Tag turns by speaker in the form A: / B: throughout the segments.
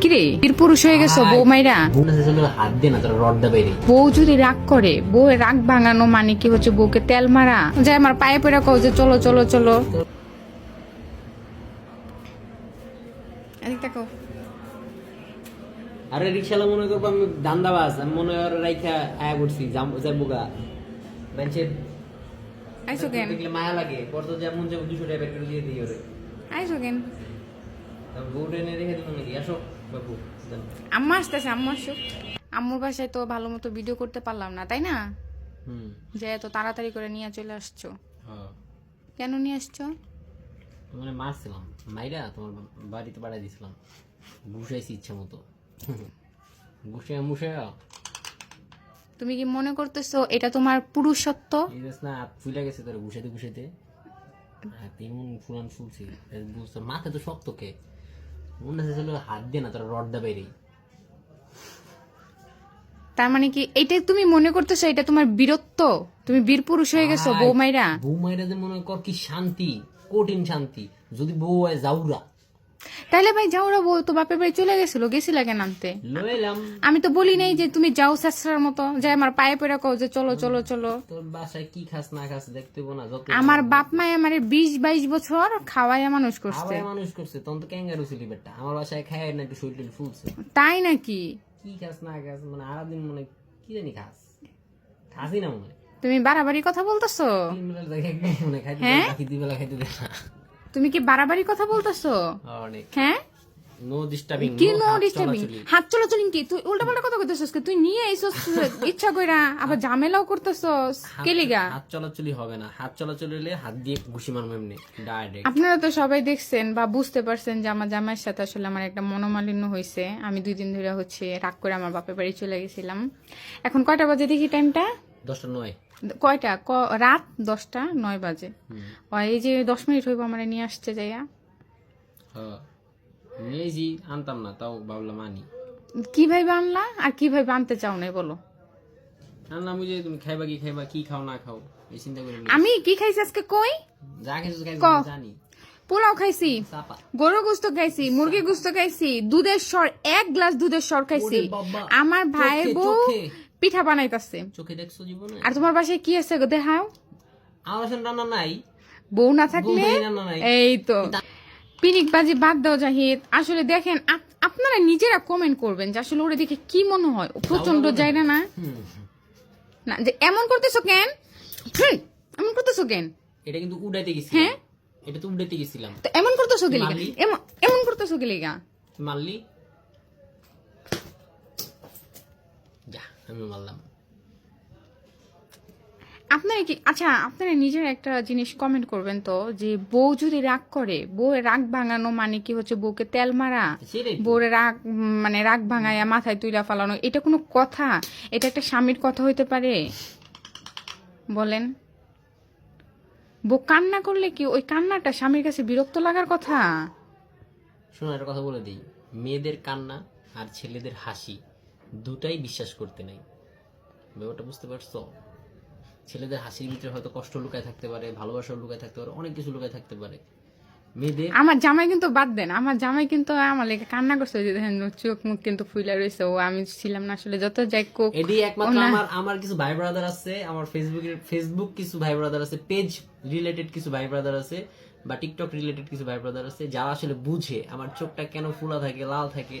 A: কিরে? বীর পুরুষ হয়ে গেছো বউ মাইরা? বউ যদি রাগ করে বউ রাগ ভাঙানো মানে কি হচ্ছে? বউকে তেল মারা? যে আমার পায়ে পড়া কও যে চলো চলো চলো।
B: আরে রিক্সালা মনে করব আমি দান্দাবাজ আমি মনে হয় রাইখা আয়া করছি যাব গা। বেঞ্চের
A: আইসো কেন?
B: মায়া লাগে পর তো যেমন যাব দুশো টাকা পেট্রোল দিয়ে দিই ওরে।
A: আইসো কেন?
B: বউ এনে রেখে দিব নাকি? আসো বাবু
A: আম্মা আসতেছে আম্মা আসো আম্মুর বাসায় তো ভালো মতো ভিডিও করতে পারলাম না তাই না? যে এত তাড়াতাড়ি করে নিয়ে চলে আসছো।
B: হ্যাঁ।
A: কেন নিয়ে আসছো?
B: মানে মারছিলাম মাইরা তোমার বাড়িতে পাঠাই দিছিলাম। ঘুষাইছি ইচ্ছা মতো। ঘুষে মুষে
A: তুমি কি মনে করতেছো এটা তোমার পুরুষত্ব?
B: না ফুলে গেছে তোর ঘুষাইতে ঘুষাইতে হাত এমন ফুলান ফুলছি মাথা তো শক্ত কে? মনে হাত দিয়ে না তোর রডটা বেরিয়ে
A: তার মানে কি এইটা তুমি মনে করতেছো এটা তোমার বীরত্ব? তুমি বীর পুরুষ হয়ে গেছো বৌমাইরা?
B: বউ মাইরা যে মনে কর কি শান্তি কঠিন শান্তি। যদি বউ হয় যাউরা
A: তাহলে ভাই যাও রা বউ তো বাপের বাড়ি চলে গেছিল গেছিল কেন আনতে? আমি তো বলি নাই যে তুমি যাও শেষরার মতো যে আমার পায়ে পড়া কও যে চলো চলো চলো।
B: বাসায় কি খাস না খাস দেখতে না
A: আমার বাপ মাই আমার বিশ বাইশ বছর খাওয়াইয়া মানুষ করছে।
B: মানুষ করছে তখন তো ক্যাঙ্গারু ছিলি বেটা। আমার বাসায় খায় না একটু শরীর ফুলছে।
A: তাই নাকি?
B: কি খাস না খাস মানে আরাদিন মনে কি জানি খাস। খাসি না মনে।
A: তুমি বাড়াবাড়ি কথা বলতেছো?
B: হয়
A: তুমি কি বাড়াবাড়ি কথা বলতেছো? হ্যাঁ?
B: নো ডিস্টার্বিং
A: কি নো ডিস্টার্বিং হাত চলাচলিং কি? তুই উল্টা পাল্টা কথা কইতেছস কি? তুই নিয়ে আইছস ইচ্ছা কইরা আবার ঝামেলাও করতেছস। কেলিগা?
B: হাত চলাচলি হবে না। হাত চলাচলি হলে হাত দিয়ে ঘুষি মারবো এমনি ডাইরেক্ট
A: আপনারা তো সবাই দেখছেন বা বুঝতে পারছেন যে আমার জামাইয়ের সাথে আসলে আমার একটা মনোমালিন্য হয়েছে আমি দুই দিন ধরে হচ্ছে রাগ করে আমার বাপের বাড়ি চলে গেছিলাম। এখন কয়টা বাজে দেখি টাইমটা
B: দশটা নয়।
A: কয়টা? ক- রাত দশটা নয় বাজে। এই যে দশ মিনিট হইব আমার নিয়ে আসছে যাইয়া।
B: হ্যাঁ আনতাম না তাও ভাবলাম আনি।
A: কীভাবে আনলা? আর কীভাবে আনতে চাও না বলো।
B: আনলাম ওই যে তুমি খাইবা কি খাইবা কি খাও না খাও এই চিন্তা করে
A: আমি কি খাইছি আজকে? কই?
B: যা খাইছো জানি।
A: পোলাও খাইছি গরু গুস্ত খাইছি মুরগি গুস্ত খাইছি দুধের সর এক গ্লাস দুধের সর খাইছি। আমার ভাইয়ের বউ। পিঠা বানাইতাছে।
B: চোখে দেখছ জীবনে?
A: আর তোমার বাসায় কি আছে গো? দেখাও।
B: আমার আসলে রান্না নাই।
A: বউ না থাকলে। এই তো। পিনিক বাজি বাদ দাও জাহিদ। আসলে দেখেন আপ- আপনারা নিজেরা কমেন্ট করবেন যে আসলে ওরা দেখে কি মনে হয়। প্রচণ্ড যায় না। না? না যে এমন করতেছো কেন? এমন করতেছো কেন?
B: এটা কিন্তু উড়াইতে
A: হ্যাঁ?
B: এটা তো উড়াইতে গেছিলাম।
A: তো এমন করতেছো কে
B: মারলি?
A: এমন এমন করতেছো কে লিগা
B: তুই মারলি? আমি মারলাম
A: আপনারা কি আচ্ছা আপনারা নিজের একটা জিনিস কমেন্ট করবেন তো যে বউ যদি রাগ করে বউ রাগ ভাঙানো মানে কি হচ্ছে বউকে তেল মারা। বউরে রাগ মানে রাগ ভাঙাইয়া মাথায় তুইলা ফালানো এটা কোনো কথা? এটা একটা স্বামীর কথা হইতে পারে? বলেন। বউ কান্না করলে কি ওই কান্নাটা স্বামীর কাছে বিরক্ত লাগার কথা?
B: শোনো একটা কথা বলে দিই। মেয়েদের কান্না আর ছেলেদের হাসি দুটাই বিশ্বাস করতে নাই। ব্যাপারটা বুঝতে পারছ? ছেলেদের হাসির ভিতরে হয়তো কষ্ট লুকায় থাকতে পারে ভালোবাসাও লুকায় থাকতে পারে অনেক কিছু লুকায় থাকতে পারে। মেয়েদের
A: আমার জামাই কিন্তু বাদ দেন। আমার জামাই কিন্তু আমার লেগে কান্না করছে যে দেখেন চোখ মুখ কিন্তু ফুইলা রয়েছে ও আমি ছিলাম না আসলে যত যাই কোক
B: এটি একমাত্র আমার আমার কিছু ভাই ব্রাদার আছে আমার ফেসবুকের ফেসবুক কিছু ভাই ব্রাদার আছে পেজ রিলেটেড কিছু ভাই ব্রাদার আছে বা টিকটক রিলেটেড কিছু ভাই ব্রাদার আছে যারা আসলে বুঝে আমার চোখটা কেন ফুলা থাকে লাল থাকে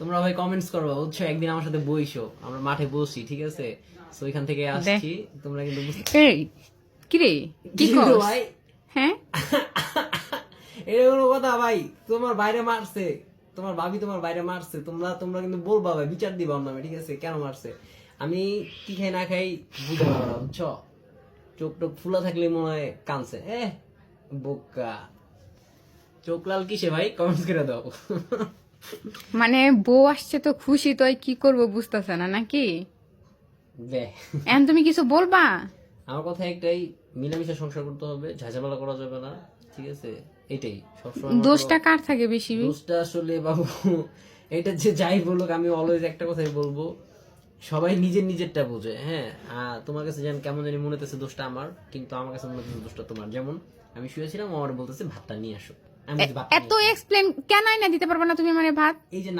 B: তোমরা ভাই কমেন্টস করবা বুঝছ একদিন আমার সাথে বইসো আমরা মাঠে বসি ঠিক আছে? ওইখান থেকে আসছি তোমরা কিন্তু
A: এই কিরে কি
B: কি গো ভাই।
A: হ্যাঁ?
B: এটা কোনো কথা ভাই তোমার বাইরে মারছে তোমার ভাবি তোমার বাইরে মারছে তোমরা তোমরা কিন্তু বলবা ভাই বিচার দিবা নামে ঠিক আছে? কেন মারছে? আমি কি খাই না খাই বুঝতে না বুঝছ? চোখ টোক ফুলা থাকলে মনে হয় কানছে এ বোকা। চোখ লাল কিসে ভাই? কমেন্টস করে দাও।
A: মানে বউ আসছে তো খুশি তো কি করব বুঝতেছে না নাকি? এখন তুমি কিছু বলবা?
B: আমার কথা একটাই মিলামিশা সংসার করতে হবে ঝাঁঝামেলা করা যাবে না ঠিক আছে? এটাই সবসময়
A: দোষটা কার থাকে বেশি?
B: দোষটা আসলে বাবু এটা যে যাই বলুক আমি অলওয়েজ একটা কথাই বলব সবাই নিজের নিজেরটা বোঝে হ্যাঁ? তোমার কাছে যেন কেমন জানি মনে হতেছে দোষটা আমার কিন্তু আমার কাছে মনে হতেছে দোষটা তোমার। যেমন আমি শুয়েছিলাম আমার বলতেছে ভাতটা নিয়ে আসো।
A: এত এক্সপ্লেন কেন আইনা দিতে পারবে না তুমি মানে ভাত?
B: এই যে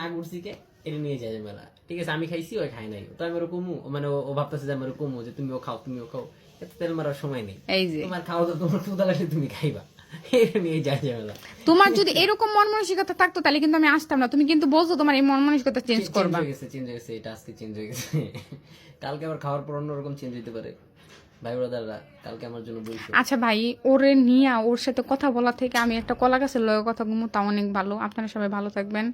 B: এটা নিয়ে যায় মেলা ঠিক আছে আমি খাইছি ওই খাই নাই। তো আমি ওরকম মানে ও- ভাবতেছে যে আমি ওরকম যে তুমিও খাও তুমিও খাও। এত তেল মারার সময় নেই।
A: এই যে।
B: তোমার খাওয়া তো তোমার ক্ষুদা লাগলে তুমি খাইবা।
A: তোমার যদি এরকম মন মানসিকতা থাকতো তাহলে কিন্তু আমি আসতাম না। তুমি কিন্তু বলছো তোমার এই মন মানসিকতা চেঞ্জ
B: চেঞ্জ
A: করবা।
B: হয়ে গেছে চেঞ্জ হয়ে গেছে এটা আজকে চেঞ্জ হয়ে গেছে। কালকে আবার খাওয়ার পর অন্যরকম চেঞ্জ হতে পারে।
A: আচ্ছা ভাই, ওরে নিয়া, ওর সাথে কথা বলা থেকে আমি একটা কলা গাছের লয়ে কথা ঘুমো তা অনেক ভালো। আপনারা সবাই ভালো থাকবেন।